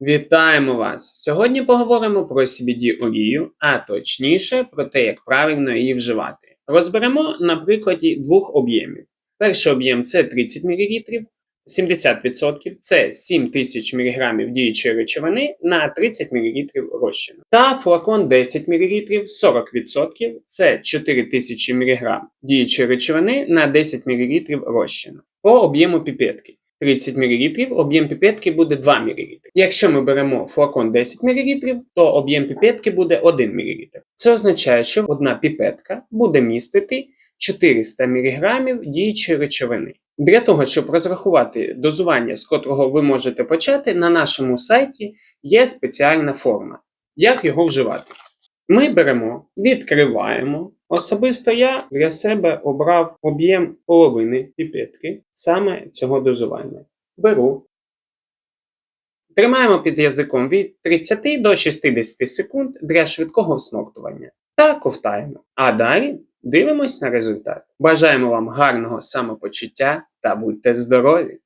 Вітаємо вас! Сьогодні поговоримо про CBD олію, а точніше про те, як правильно її вживати. Розберемо на прикладі двох об'ємів. Перший об'єм це 30 мл, 70% це 7000 мг діючої речовини на 30 мл розчину. Та флакон 10 мл, 40% це 4000 мг діючої речовини на 10 мл розчину. По об'єму піпетки. 30 мл, об'єм піпетки буде 2 мл. Якщо ми беремо флакон 10 мл, то об'єм піпетки буде 1 мл. Це означає, що одна піпетка буде містити 400 мг діючої речовини. Для того, щоб розрахувати дозування, з котрого ви можете почати, на нашому сайті є спеціальна форма. Як його вживати? Ми беремо, відкриваємо. Особисто я для себе обрав об'єм половини піпетки саме цього дозування. Беру. Тримаємо під язиком від 30 до 60 секунд для швидкого всмоктування та ковтаємо. А далі дивимось на результат. Бажаємо вам гарного самопочуття та будьте здорові!